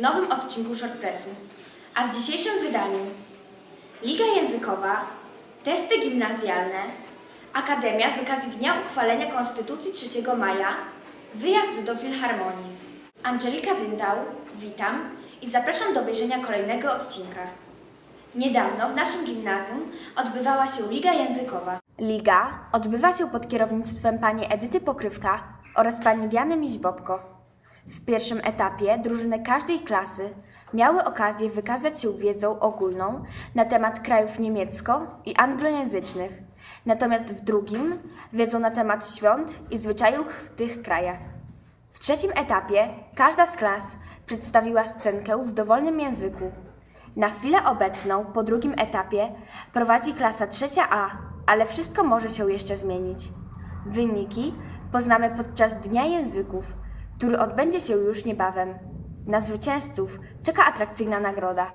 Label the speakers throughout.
Speaker 1: nowym odcinku Shortpressu. A w dzisiejszym wydaniu Liga Językowa, testy gimnazjalne, Akademia z okazji Dnia Uchwalenia Konstytucji 3 maja, wyjazd do Filharmonii. Angelika Dyndał, witam i zapraszam do obejrzenia kolejnego odcinka. Niedawno w naszym gimnazjum odbywała się Liga Językowa. Liga odbywa się pod kierownictwem pani Edyty Pokrywka oraz pani Diany Miźbobko. W pierwszym etapie drużyny każdej klasy miały okazję wykazać się wiedzą ogólną na temat krajów niemiecko- i anglojęzycznych, natomiast w drugim wiedzą na temat świąt i zwyczajów w tych krajach. W trzecim etapie każda z klas przedstawiła scenkę w dowolnym języku. Na chwilę obecną, po drugim etapie, prowadzi klasa trzecia A, ale wszystko może się jeszcze zmienić. Wyniki poznamy podczas Dnia Języków, który odbędzie się już niebawem. Na zwycięzców czeka atrakcyjna nagroda.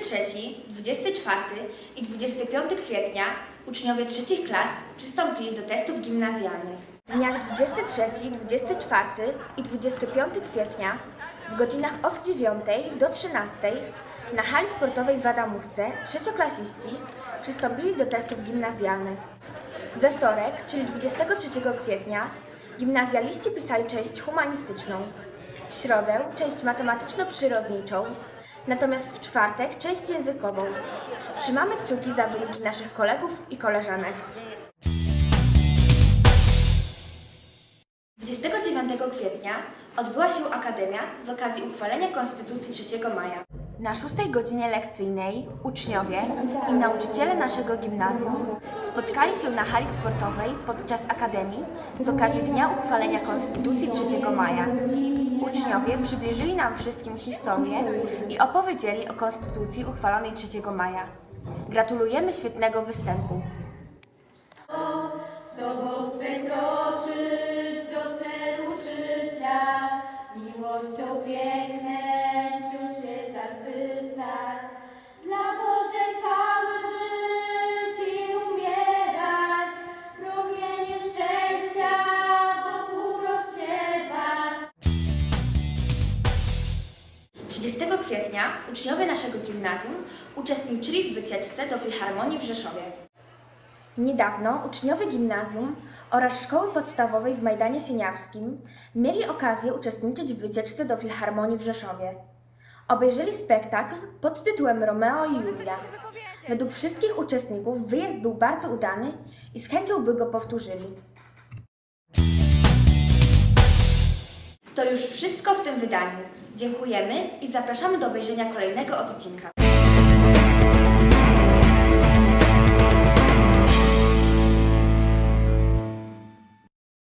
Speaker 1: 23, 24 i 25 kwietnia uczniowie trzecich klas przystąpili do testów gimnazjalnych. W dniach 23, 24 i 25 kwietnia w godzinach od 9 do 13 na hali sportowej w Adamówce trzecioklasiści przystąpili do testów gimnazjalnych. We wtorek, czyli 23 kwietnia, gimnazjaliści pisali część humanistyczną, w środę część matematyczno-przyrodniczą, natomiast w czwartek część językową. Trzymamy kciuki za wyniki naszych kolegów i koleżanek. 29 kwietnia odbyła się Akademia z okazji uchwalenia Konstytucji 3 maja. Na szóstej godzinie lekcyjnej uczniowie i nauczyciele naszego gimnazjum spotkali się na hali sportowej podczas Akademii z okazji Dnia uchwalenia Konstytucji 3 maja. Uczniowie przybliżyli nam wszystkim historię i opowiedzieli o Konstytucji uchwalonej 3 maja. Gratulujemy świetnego występu.
Speaker 2: Z Tobą chcę kroczyć
Speaker 1: 30 kwietnia uczniowie naszego gimnazjum uczestniczyli w wycieczce do Filharmonii w Rzeszowie. Niedawno uczniowie gimnazjum oraz szkoły podstawowej w Majdanie Sieniawskim mieli okazję uczestniczyć w wycieczce do Filharmonii w Rzeszowie. Obejrzeli spektakl pod tytułem Romeo i Julia. Według wszystkich uczestników wyjazd był bardzo udany i z chęcią by go powtórzyli. To już wszystko w tym wydaniu. Dziękujemy i zapraszamy do obejrzenia kolejnego odcinka.